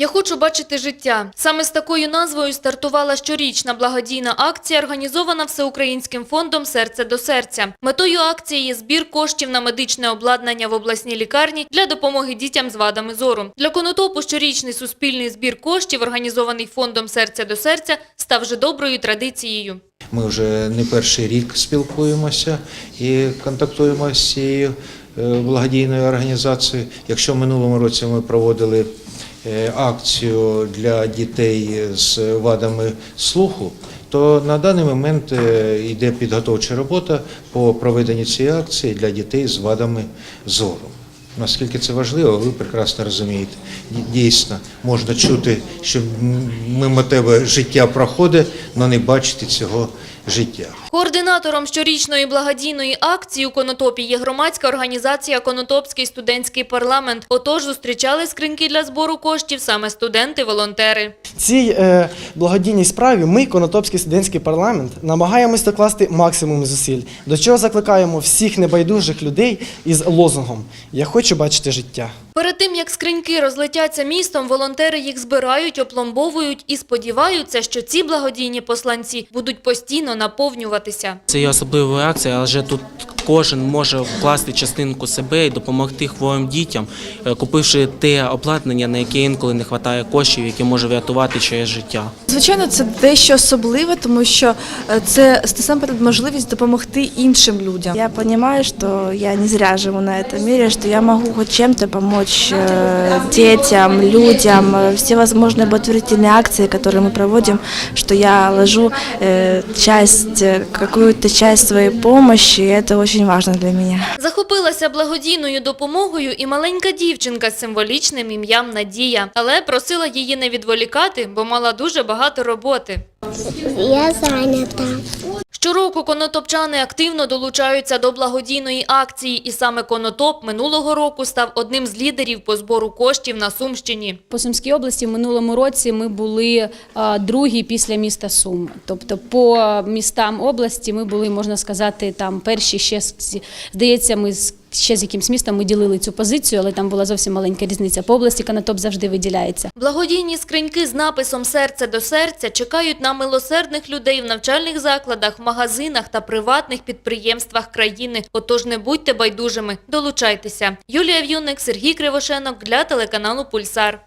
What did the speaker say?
Я хочу бачити життя. Саме з такою назвою стартувала щорічна благодійна акція, організована Всеукраїнським фондом Серце до серця. Метою акції є збір коштів на медичне обладнання в обласній лікарні для допомоги дітям з вадами зору. Для конотопу щорічний суспільний збір коштів, організований фондом Серце до серця, став вже доброю традицією. Ми вже не перший рік спілкуємося і контактуємо з цією е, благодійною організацією. Якщо в минулому році ми проводили акцію для дітей з вадами слуху, то на даний момент е, йде підготовча робота по проведенню цієї акції для дітей з вадами зору. Наскільки це важливо, ви прекрасно розумієте. Дійсно, можна чути, що мимо тебе життя проходить, але не бачити цього життя. Координатором щорічної благодійної акції у Конотопі є громадська організація Конотопський студентський парламент. Отож зустрічали скриньки для збору коштів саме студенти-волонтери. Цій е, благодійній справі ми, Конотопський студентський парламент, намагаємось докласти максимум зусиль, до чого закликаємо всіх небайдужих людей із лозунгом Я хочу бачити життя. Перед тим, як скриньки розлетяться містом, волонтери їх збирають, опломбовують і сподіваються, що ці благодійні посланці будуть постійно наповнюватися. Це є особлива акція, але вже тут кожен може вкласти частинку себе і допомогти хворим дітям, е, купивши те обладнання, на яке інколи не вистачає коштів, яке може врятувати чиєсь життя. Звичайно, це дещо особливе, тому що е, це насамперед можливість допомогти іншим людям. Я понимаю, что я не зря живу на этом мире, что я могу хоть чем-то помочь э, детям, людям, э, все возможные благотворительные акции, которые мы проводим, что я ложу э, часть, э, какую-то часть своей помощи, и это очень важно для меня. Захопилася благодійною допомогою і маленька дівчинка з символічним ім'ям Надія, але просила її не відволікати, бо мала дуже багато роботи. Я зайнята. Щороку конотопчани активно долучаються до благодійної акції, і саме конотоп минулого року став одним з лідерів по збору коштів на Сумщині. По Сумській області в минулому році ми були другі після міста Сум. Тобто по містам області ми були, можна сказати, там перші ще здається, ми з ще з якимсь містом ми ділили цю позицію, але там була зовсім маленька різниця. По області канатоп завжди виділяється. Благодійні скриньки з написом Серце до серця чекають на милосердних людей в навчальних закладах, магазинах та приватних підприємствах країни. Отож не будьте байдужими, долучайтеся. Юлія В'юник, Сергій Кривошенок для телеканалу Пульсар.